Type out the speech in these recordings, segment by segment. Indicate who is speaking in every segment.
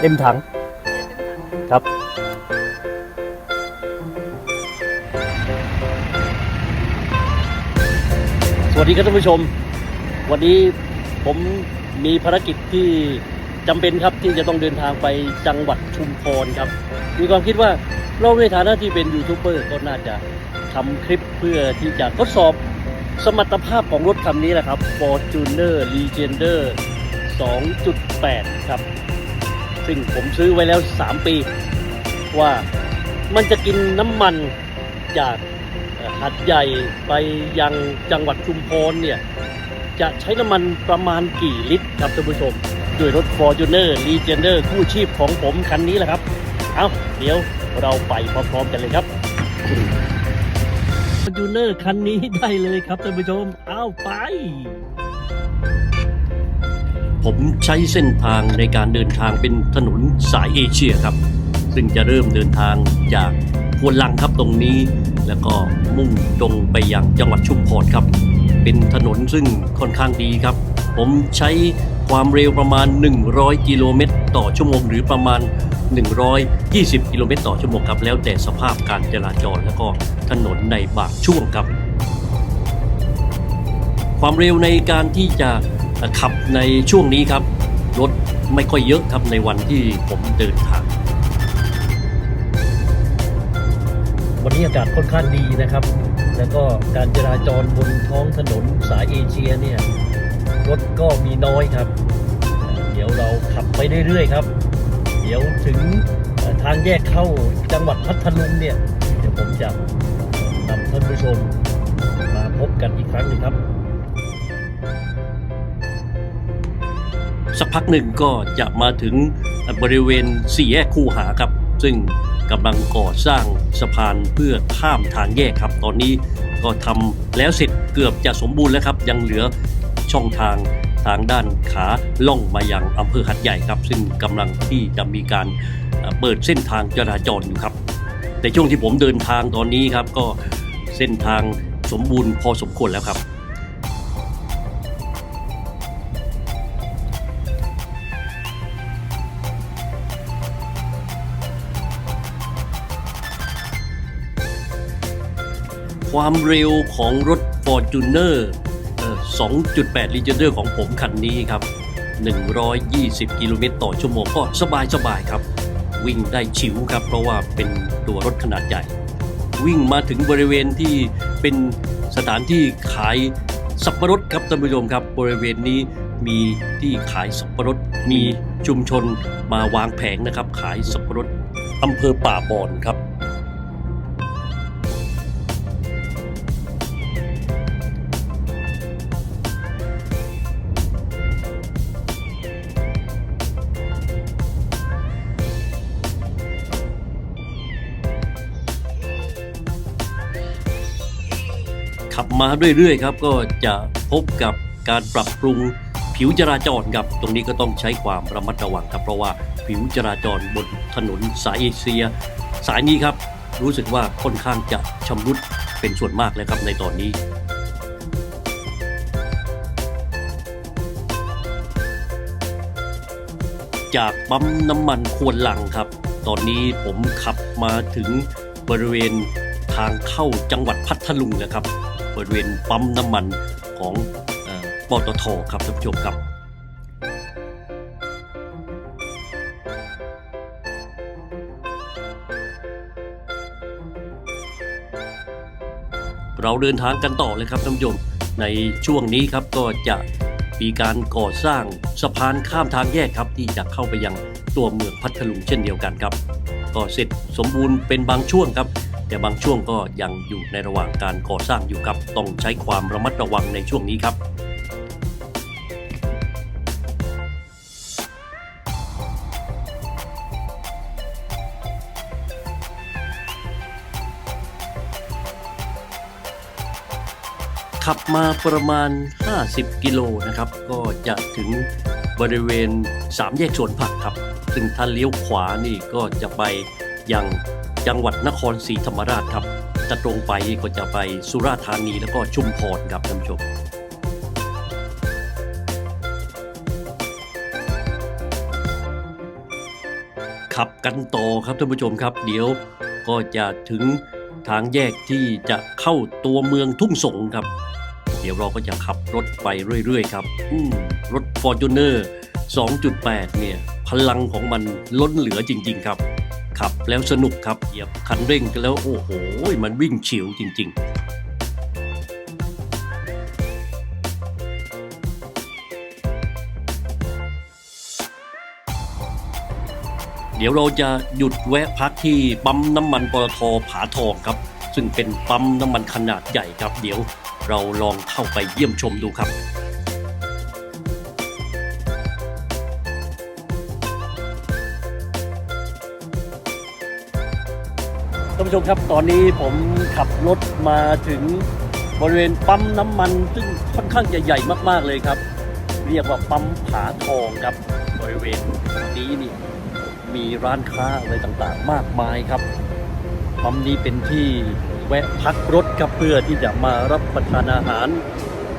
Speaker 1: เต็มถังครับ สวัสดีครับท่านผู้ชม วันนี้ผมมีภารกิจที่จำเป็นครับที่จะต้องเดินทางไปจังหวัดชุมพรครับ มีความคิดว่าเราในฐานะที่เป็นยูทูบเบอร์ก็น่าจะทำคลิปเพื่อที่จะทดสอบสมรรถภาพของรถคันนี้แหละครับ Fortuner Legender 2.8 ครับ ซึ่งผมซื้อไว้แล้ว 3 ปี ว่ามันจะกินน้ำมันจากหัดใหญ่ไปยังจังหวัดชุมพรเนี่ย จะใช้น้ำมันประมาณกี่ลิตรครับท่านผู้ชม ด้วยรถ Fortuner Legender คู่ชีพของผมคันนี้แหละครับ เอาเดี๋ยวเราไปพร้อมๆกันเลยครับ Fortuner คันนี้ได้เลยครับท่านผู้ชม เอาไป ผมใช้เส้นทางในการเดินทางเป็นถนนสายเอเชียครับ ซึ่งจะเริ่มเดินทางจากควนลังครับตรงนี้ แล้วก็มุ่งตรงไปยังจังหวัดชุมพรครับ เป็นถนนซึ่งค่อนข้างดีครับ ผมใช้ความเร็วประมาณ 100 กิโลเมตรต่อชั่วโมง หรือประมาณ 120 กิโลเมตรต่อชั่วโมงครับ แล้วแต่สภาพการจราจรแล้วก็ถนนในบางช่วงครับ ความเร็วในการที่จะ ขับในช่วงนี้ครับ รถไม่ค่อยเยอะครับในวันที่ผมเดินทาง วันนี้อากาศค่อนข้างดีนะครับ แล้วก็การจราจรบนท้องถนนสายเอเชียเนี่ยรถก็มีน้อยครับ เดี๋ยวเราขับไปเรื่อยๆครับ เดี๋ยวถึงทางแยกเข้าจังหวัดพัทลุงเนี่ย เดี๋ยวผมจะนำท่านผู้ชมมาพบกันอีกครั้งหนึงครับ สักพักหนึ่งก็จะมาถึงบริเวณสี่แยกคูหาครับ ซึ่งกำลังก่อสร้างสะพานเพื่อข้ามทางแยกครับ ตอนนี้ก็ทำแล้วเสร็จเกือบจะสมบูรณ์แล้วครับ ยังเหลือช่องทางทางด้านขาล่องมายังอำเภอหัดใหญ่ครับ ซึ่งกำลังที่จะมีการเอ่อเปิดเส้นทางจราจรอยู่ครับ ในช่วงที่ผมเดินทางตอนนี้ครับก็เส้นทางสมบูรณ์พอสมควรแล้วครับ ความเร็วของรถ Fortuner เอ่อ2.8 l i t e r ของผมคันนี้ครับ 120 กิโลเมตรต่อชั่วโมงก็สบายสบายครับ วิ่งได้ชิวครับ เพราะว่าเป็นตัวรถขนาดใหญ่ วิ่งมาถึงบริเวณที่เป็นสถานที่ขายสับปะรดครับท่านผู้ชมครับ บริเวณนี้มีที่ขายสับปะรดมีชุมชนมาวางแผงนะครับ ขายสับปะรดอำเภอป่าบอนครับ ขับมาเรื่อยๆครับก็จะพบกับการปรับปรุงผิวจราจรครับตรงนี้ก็ต้องใช้ความระมัดระวังครับ เพราะว่าผิวจราจรบนถนนสายเอเชีย สายนี้ครับรู้สึกว่าค่อนข้างจะชำรุดเป็นส่วนมากแล้วครับในตอนนี้จากปั๊มน้ำมันควนลังครับ ตอนนี้ผมขับมาถึงบริเวณทางเข้าจังหวัดพัทลุงแล้วครับ บริเวณปั๊มน้ำมันของเออปตทครับท่านผู้ชมครับ เราเดินทางกันต่อเลยครับท่านผู้ชมในช่วงนี้ครับก็จะมีการก่อสร้างสะพานข้ามทางแยกครับ ที่จะเข้าไปยังตัวเมืองพัทลุงเช่นเดียวกันครับ ก็เสร็จสมบูรณ์เป็นบางช่วงครับ แต่บางช่วงก็ยังอยู่ในระหว่างการก่อสร้างอยู่ครับ ต้องใช้ความระมัดระวังในช่วงนี้ครับขับมาประมาณ 50 กิโลนะครับ ก็จะถึงบริเวณ 3 แยกสวนผักครับ ซึ่งถ้าเลี้ยวขวานี่ก็จะไปยัง จังหวัดนครศรีธรรมราชครับจะตรงไปก็จะไปสุราษฎร์ธานีแล้วก็ชุมพรครับท่านผู้ชมขับกันต่อครับท่านผู้ชมครับ เดี๋ยวก็จะถึงทางแยกที่จะเข้าตัวเมืองทุ่งสงครับ เดี๋ยวเราก็จะขับรถไปเรื่อยๆครับอืมรถ f o r t u n e r 2.8 เนี่ย พลังของมันล้นเหลือจริง ๆ ครับ ขับแล้วสนุกครับเหยียบคันเร่งกันแล้วโอ้โห มันวิ่งฉิวจริง ๆเดี๋ยวเราจะหยุดแวะพักที่ปั๊มน้ำมันปตทผาทองครับ ซึ่งเป็นปั๊มน้ำมันขนาดใหญ่ครับ เดี๋ยวเราลองเข้าไปเยี่ยมชมดูครับานผู้ชมครับ ตอนนี้ผมขับรถมาถึงบริเวณปั๊มน้ำมัน ซึ่งค่อนข้างจะใหญ่มากๆเลยครับ เรียกว่าปั๊มผาทองครับ บริเวณนี้นี่มีร้านค้าอะไรต่างๆ มากมายครับ ปั๊มนี้เป็นที่แวะพักรถครับเพื่อที่จะมารับประทานอาหาร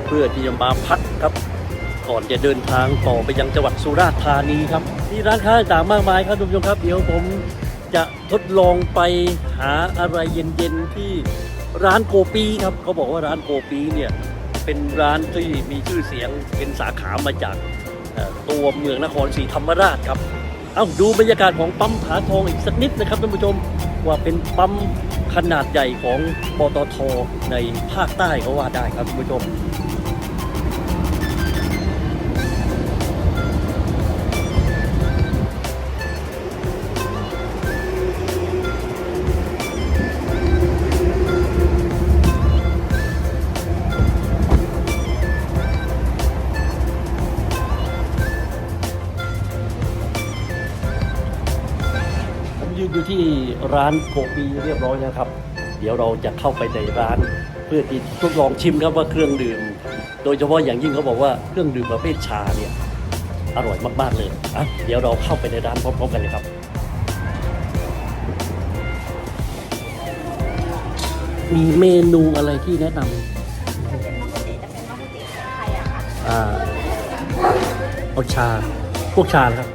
Speaker 1: เพื่อที่จะมาพักครับ ก่อนจะเดินทางต่อไปยังจังหวัดสุราษฎร์ธานีครับมีร้านค้าต่างๆมากมายครับทุกผู้ชมครับเดี๋ยวผม จะทดลองไปหาอะไรเย็นๆที่ร้านโกปีครับเขาบอกว่าร้านโกปีเนี่ยเป็นร้านที่มีชื่อเสียงเป็นสาขามาจากตัวเมืองนครศรีธรรมราชครับ เอาดูบรรยากาศของปั๊มผาทองอีกสักนิดนะครับท่านผู้ชมว่าเป็นปั๊มขนาดใหญ่ของปตทในภาคใต้ก็ว่าได้ครับท่านผู้ชม ร้านโกปีเรียบร้อยแล้วครับ เดี๋ยวเราจะเข้าไปในร้าน เพื่อที่ทดลองชิมครับว่าเครื่องดื่ม โดยเฉพาะอย่างยิ่งเขาบอกว่าเครื่องดื่มประเภทชาเนี่ยอร่อยมากๆเลยอะเดี๋ยวเราเข้าไปในร้านพร้อมๆกันเลยครับ มีเมนูอะไรที่แนะนำ
Speaker 2: ถ้าเป็นมะกุเตจะเป็นมะกุเตไทยอะค่ะ
Speaker 1: อ่าเอาชา พวกชานะครับ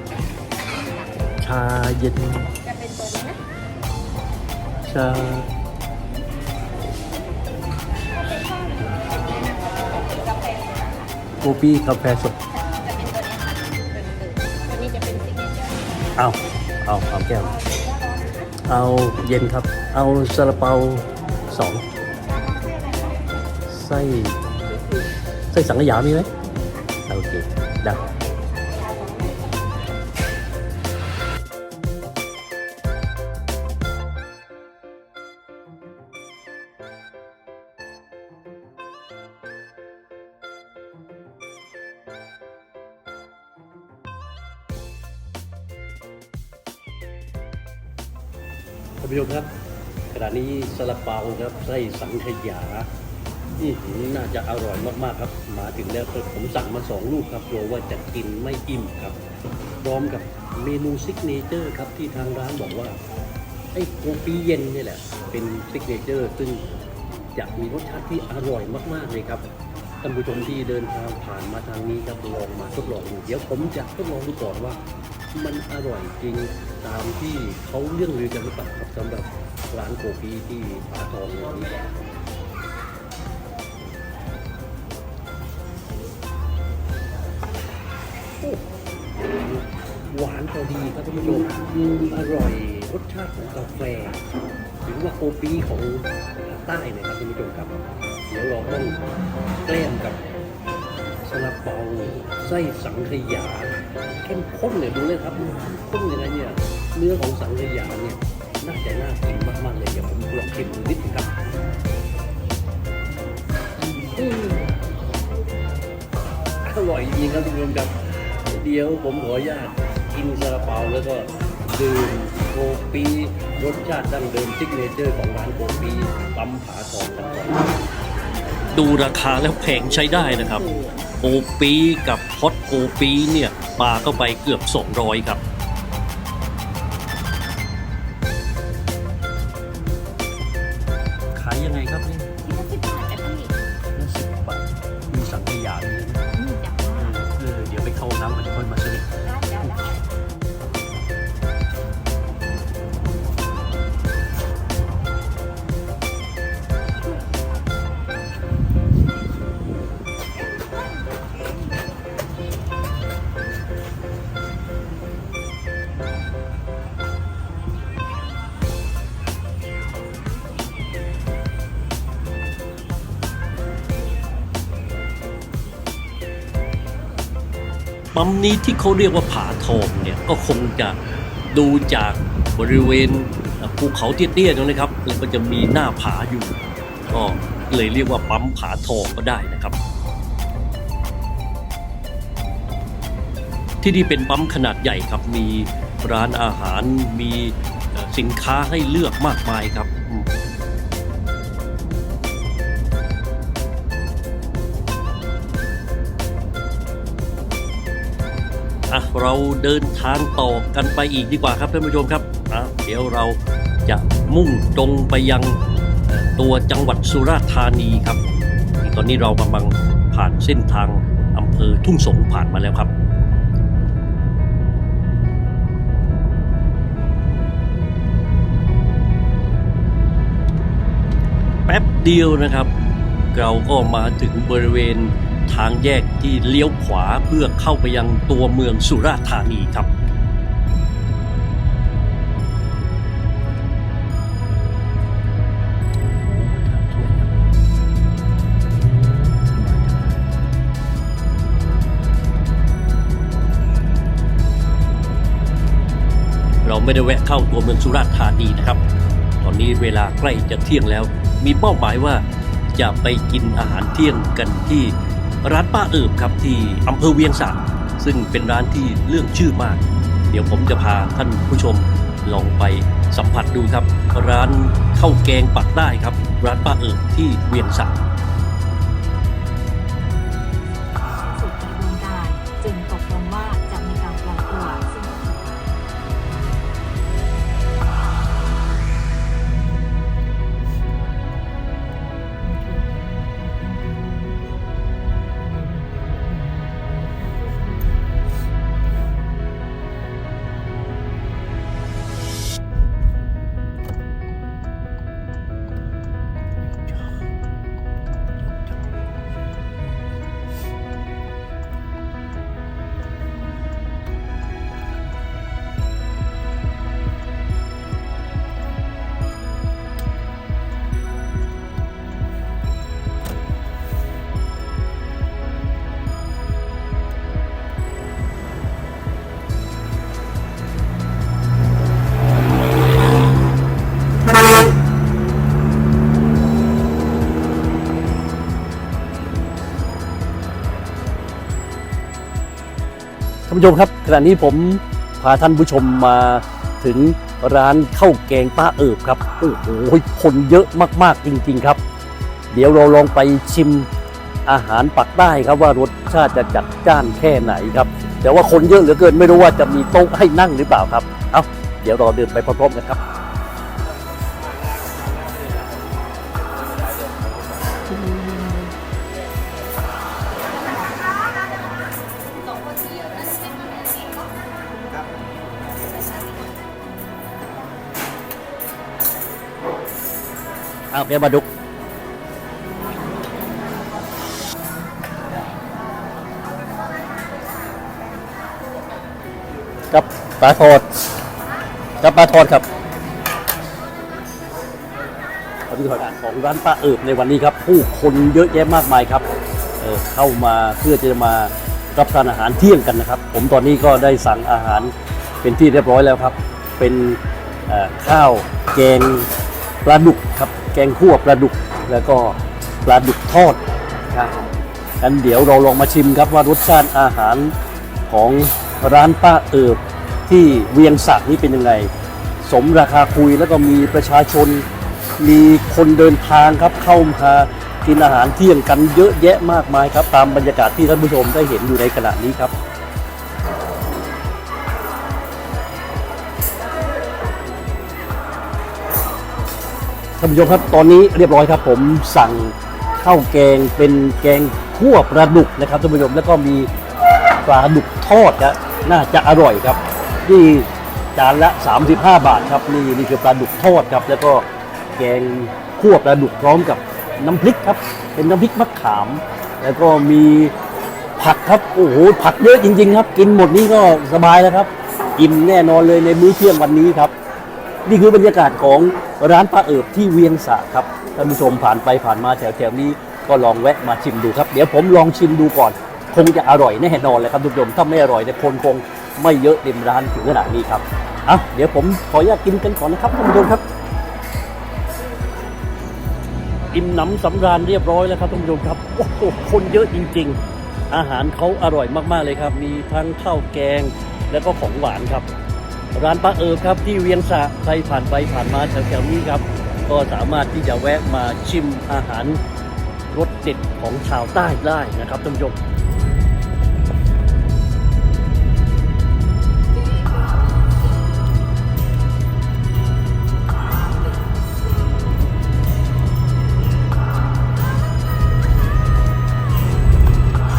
Speaker 1: ชาเย็น
Speaker 2: จะเป็นตัวนี้นะ
Speaker 1: ชา
Speaker 2: กาแฟ
Speaker 1: โกปี้กาแฟสด
Speaker 2: เป็นตัวนี้ค่ะตัวนี้จะเป็นซิกเนเจอร์
Speaker 1: เอาเอาเอาแก้ว เอาเย็นครับ เอาซาลาเปาสองไส้ไส้สังขยามีไหมโอเคได้านผู้ชมครับขณะนี้ซาลาเปาครับไส้สังขยาอื้อหือน่าจะอร่อยมากๆครับ มาถึงแล้วผมสั่งมาสองลูกครับกลัวว่าจะกินไม่อิ่มครับ พร้อมกับเมนูซิกเนเจอร์ครับที่ทางร้านบอกว่าไอ้โกปีเย็นนี่แหละ เป็นซิกเนเจอร์ซึ่งจะมีรสชาติที่อร่อยมากๆเลยครับท่านผู้ชมที่เดินทางผ่านมาทางนี้ครับลองมาทดลองดูเดี๋ยวผมจะทดลองดูก่อนว่า มันอร่อยจริงตามที่เขาเรื่องลือกันหรือเปล่าครับสำหรับร้านโกปีที่ผาทองนี้หวานพอดีครับท่านผู้ชมอร่อยรสชาติของกาแฟ หรือว่าโกปีของภาคใต้นะครับท่านผู้ชมครับเดี๋ยวเราต้องแกล้มกับาลาเปาไส้สังขยาเข้มข้นเลยดูเลยครับข้นยังไงเนี่ยเนื้อของสังขยาเนี่ยน่าจะน่ากินมากๆเลยเดี๋ยวผมลองชิมดูนิดนึงครับอืมอร่อยจริงครับทุกคนครับเดี๋ยวผมขออนุญาตกินซาลาเปาแล้วก็ดื่มโกปีรสชาติดั้งเดิมซิกเนเจอร์ของร้านโกปีปั๊มผาทองกันก่อนดูราคาแล้วแพงใช้ได้นะครับ โกปีกับฮอตโกปีเนี่ยปลาเข้าไปเกือบ 200 ครับ ปั๊ม
Speaker 2: นี้ที่เขาเรียกว่าผาทองเนี่ยก็คงจะดูจากบริเวณภูเขาเตี้ยๆนี้ครับแล้วก็จะมีหน้าผาอยู่ก็เลยเรียกว่าปั๊มผาทองก็ได้นะครับ ที่นี่เป็นปั๊มขนาดใหญ่ครับมีร้านอาหารมีสินค้าให้เลือกมากมายครับ เราเดินทางต่อกันไปอีกดีกว่าครับท่านผู้ชมครับอะเดี๋ยวเราจะมุ่งตรงไปยังตัวจังหวัดสุราษฎร์ธานีครับ ตอนนี้เรากำลังผ่านเส้นทางอำเภอทุ่งสงผ่านมาแล้วครับแป๊บเดียวนะครับ เราก็มาถึงบริเวณ ทางแยกที่เลี้ยวขวาเพื่อเข้าไปยังตัวเมืองสุราษฎร์ธานีครับ เราไม่ได้แวะเข้าตัวเมืองสุราษฎร์ธานีนะครับ ตอนนี้เวลาใกล้จะเที่ยงแล้ว มีเป้าหมายว่าจะไปกินอาหารเที่ยงกันที่ ร้านป้าเอิบครับที่อำเภอเวียงสาซึ่งเป็นร้านที่เรื่องชื่อมาก เดี๋ยวผมจะพาท่านผู้ชมลองไปสัมผัสดูครับ ร้านข้าวแกงปักได้ครับ ร้านป้าเอิบที่เวียงสาา
Speaker 1: นผู้ชมครับขณะนี้ผมพาท่านผู้ชมมาถึงร้านข้าวแกงป้าเอิบครับโอ้โหคนเยอะมากๆจริง ๆครับ เดี๋ยวเราลองไปชิมอาหารปักใต้ครับว่ารสชาติจะจัดจ้านแค่ไหนครับ แต่ว่าคนเยอะเหลือเกินไม่รู้ว่าจะมีโต๊ะให้นั่งหรือเปล่าครับ เอาเดี๋ยวเราเดินไปพร้อมๆกันครับ เอาแกมาดุกกับปลาทอดกับปลาทอดครับบรรยากาศของร้านป้าเอิบในวันนี้ครับ ผู้คนเยอะแยะมากมายครับเเข้ามาเพื่อจะมารับทานอาหารเที่ยงกันนะครับ ผมตอนนี้ก็ได้สั่งอาหารเป็นที่เรียบร้อยแล้วครับ เป็นข้าวแกงปลาดุกครับ แกงคั่วปลาดุกแล้วก็ปลาดุกทอดครับกันเดี๋ยวเราลองมาชิมครับว่ารสชาติอาหารของร้านป้าเอิบที่เวียงสะนี่เป็นยังไง สมราคาคุยแล้วก็มีประชาชน มีคนเดินทางครับเข้ามากินอาหารเที่ยงกันเยอะแยะมากมายครับ ตามบรรยากาศที่ท่านผู้ชมได้เห็นอยู่ในขณะนี้ครับ ท่านผู้ชมครับตอนนี้เรียบร้อยครับ ผมสั่งข้าวแกงเป็นแกงคั่วปลาดุกนะครับท่านผู้ชมแล้วก็มีปลาดุกทอดครับน่าจะอร่อยครับนี่จานละ 35 บาทครับนี่นี่คือปลาดุกทอดครับ แล้วก็แกงคั่วปลาดุกพร้อมกับน้ำพริกครับ เป็นน้ำพริกมะขาม แล้วก็มีผักครับโอ้โหผักเยอะจริง ๆ ครับ กินหมดนี้ก็สบายแล้วครับอิ่มแน่นอนเลยในมื้อเที่ยงวันนี้ครับ นี่คือบรรยากาศของร้านป้าเอิบที่เวียงสะครับท่านผู้ชมผ่านไปผ่านมาแถวๆนี้ก็ลองแวะมาชิมดูครับ เดี๋ยวผมลองชิมดูก่อน คงจะอร่อยแน่นอนเลยครับทุกผู้ชมถ้าไม่อร่อยเนี่ยคนคงไม่เยอะเต็มร้านถึงขนาดนี้ครับอะเดี๋ยวผมขออนุญาตกินกันก่อนนะครับท่านผู้ชมครับอิ่มหนำสำราญเรียบร้อยแล้วครับท่านผู้ชมครับโอ้โหคนเยอะจริง ๆ อาหารเขาอร่อยมากๆเลยครับ มีทั้งข้าวแกงแล้วก็ของหวานครับ ร้านป้าเอิบครับที่เวียงสะใครผ่านไปผ่านมาแถวๆนี้ครับ ก็สามารถที่จะแวะมาชิมอาหารรสเด็ดของชาวใต้ได้นะครับท่านผู้ชม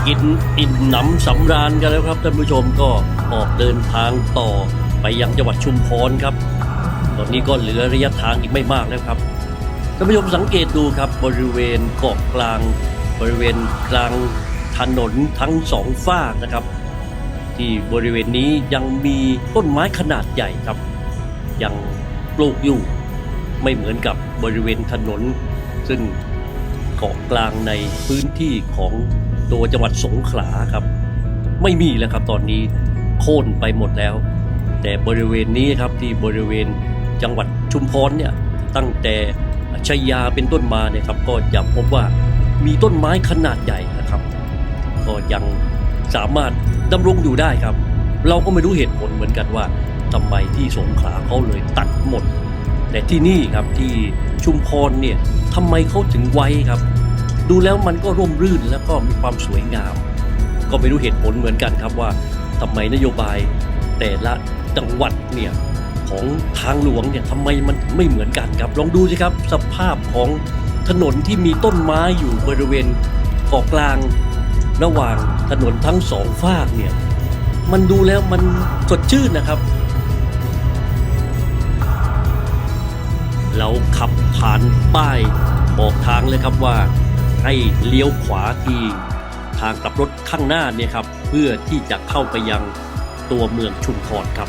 Speaker 1: กินอิ่มหนำสำราญกันแล้วครับท่านผู้ชมก็ออกเดินทางต่อ ไปยังจังหวัดชุมพรครับ ตอนนี้ก็เหลือระยะทางอีกไม่มากแล้วครับท่านผู้ชมสังเกตดูครับบริเวณเกาะกลาง บริเวณกลางถนนทั้งสองฝานะครับ ที่บริเวณนี้ยังมีต้นไม้ขนาดใหญ่ครับ ยังปลูกอยู่ไม่เหมือนกับบริเวณถนน ซึ่งเกาะกลางในพื้นที่ของตัวจังหวัดสงขลาครับ ไม่มีแล้วครับตอนนี้โค่นไปหมดแล้ว แต่บริเวณนี้ครับที่บริเวณจังหวัดชุมพรเนี่ยตั้งแต่ชัยยาเป็นต้นมาเนี่ยครับก็จะพบว่ามีต้นไม้ขนาดใหญ่นะครับ ก็ยังสามารถดำรงอยู่ได้ครับ เราก็ไม่รู้เหตุผลเหมือนกันว่าทำไมที่สงขลาเขาเลยตัดหมด แต่ที่นี่ครับที่ชุมพรเนี่ยทำไมเขาถึงไว้ครับ ดูแล้วมันก็ร่มรื่นแล้วก็มีความสวยงาม ก็ไม่รู้เหตุผลเหมือนกันครับว่าทำไมนโยบายแต่ละ จังหวัดเนี่ยของทางหลวงเนี่ยทำไมมันถึงไม่เหมือนกันครับ ลองดูสิครับ สภาพของถนนที่มีต้นไม้อยู่บริเวณเกาะกลาง ระหว่างถนนทั้งสองฝากเนี่ยมันดูแล้วมันสดชื่นนะครับ เราขับผ่านป้ายบอกทางเลยครับว่า ให้เลี้ยวขวาทีทางกลับรถข้างหน้าเนี่ยครับ เพื่อที่จะเข้าไปยังตัวเมืองชุมพรครับ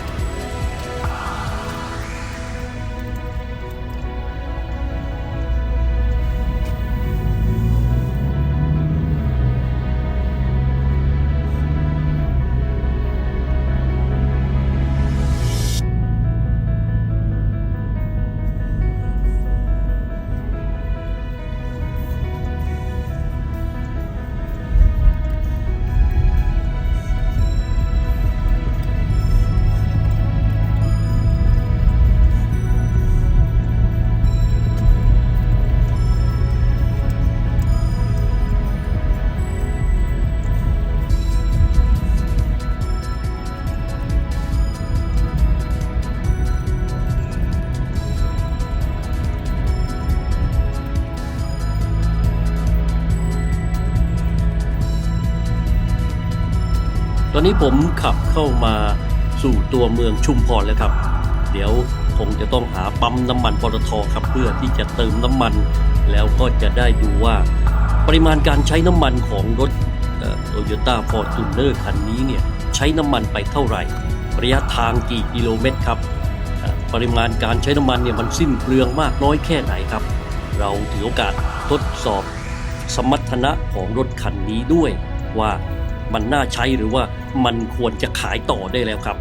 Speaker 1: นี้ผมขับเข้ามาสู่ตัวเมืองชุมพรแล้วครับ เดี๋ยวคงจะต้องหาปั๊มน้ำมันปตทครับเพื่อที่จะเติมน้ำมัน แล้วก็จะได้ดูว่าปริมาณการใช้น้ำมันของรถโตโยต้าฟอร์จูเนอร์คันนี้เนี่ยใช้น้ำมันไปเท่าไหร่ ระยะทางกี่กิโลเมตรครับ ปริมาณการใช้น้ำมันเนี่ยมันสิ้นเปลืองมากน้อยแค่ไหนครับ เราถือโอกาสทดสอบสมรรถนะของรถคันนี้ด้วยว่า มันน่าใช้หรือว่ามันควรจะขายต่อได้แล้วครับ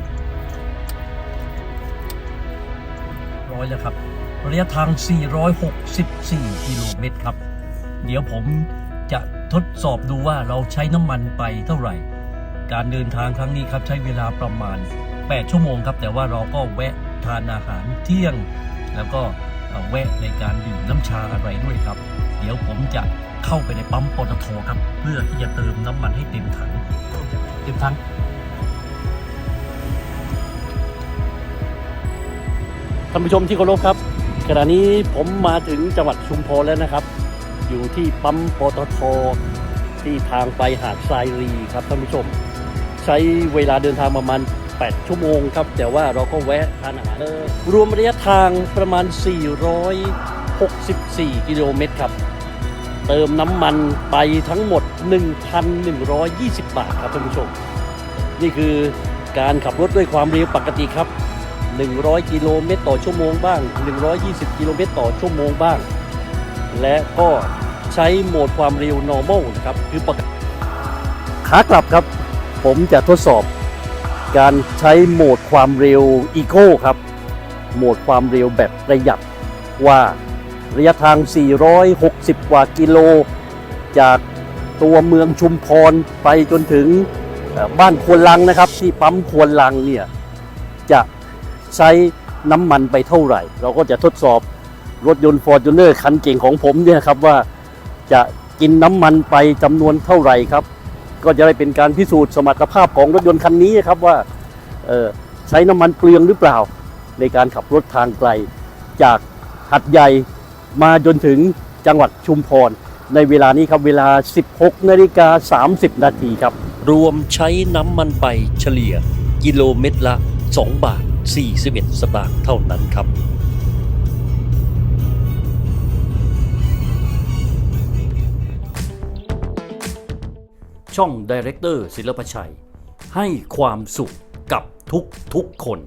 Speaker 1: ร้อยแล้วครับ ระยะทาง 464 กิโลเมตรครับ เดี๋ยวผมจะทดสอบดูว่าเราใช้น้ำมันไปเท่าไหร่ การเดินทางครั้งนี้ครับใช้เวลาประมาณ 8 ชั่วโมงครับ แต่ว่าเราก็แวะทานอาหารเที่ยง แล้วก็ แวะในการดื่มน้ำชาอะไรด้วยครับ เดี๋ยวผมจะเข้าไปในปั๊มปตทครับ เพื่อที่จะเติมน้ำมันให้เต็มถังเต็มถังท่านผู้ชมที่เคารพครับขณะนี้ผมมาถึงจังหวัดชุมพรแล้วนะครับ อยู่ที่ปั๊มปตทที่ทางไปหาดทรายรีครับท่านผู้ชม ใช้เวลาเดินทางประมาณ 8 ชั่วโมงครับ แต่ว่าเราก็แวะทานอาหารเออรวมระยะทางประมาณ 464 กิโลเมตรครับ เติมน้ำมันไปทั้งหมด 1,120 บาทครับท่านผู้ชม นี่คือการขับรถด้วยความเร็วปกติครับ 100 กิโลเมตรต่อชั่วโมงบ้าง 120 กิโลเมตรต่อชั่วโมงบ้าง และก็ใช้โหมดความเร็ว normal นะครับ คือปกติขากลับครับ ผมจะทดสอบ การใช้โหมดความเร็วอีโคครับ โหมดความเร็วแบบประหยัดว่าระยะทาง 460 กว่ากิโล จากตัวเมืองชุมพรไปจนถึงบ้านควนลังนะครับ ที่ปั๊มควนลังเนี่ย จะใช้น้ำมันไปเท่าไหร่ เราก็จะทดสอบรถยนต์ฟอร์จูเนอร์คันเก่งของผมเนี่ยครับว่าจะกินน้ำมันไปจำนวนเท่าไหร่ครับ ก็จะได้เป็นการพิสูจน์สมรรถภาพของรถยนต์คันนี้ครับว่าใช้น้ำมันเปลืองหรือเปล่า ในการขับรถทางไกล จากหัดใหญ่มาจนถึงจังหวัดชุมพร ในเวลานี้ครับเวลา 16นาฬิกา30 นาทีครับ รวมใช้น้ำมันไปเฉลี่ย กิโลเมตรละ 2 บาท 41 สตางค์เท่านั้นครับ ช่องดีเรคเตอร์ศิลปชัย ให้ความสุขกับทุกทุกๆคน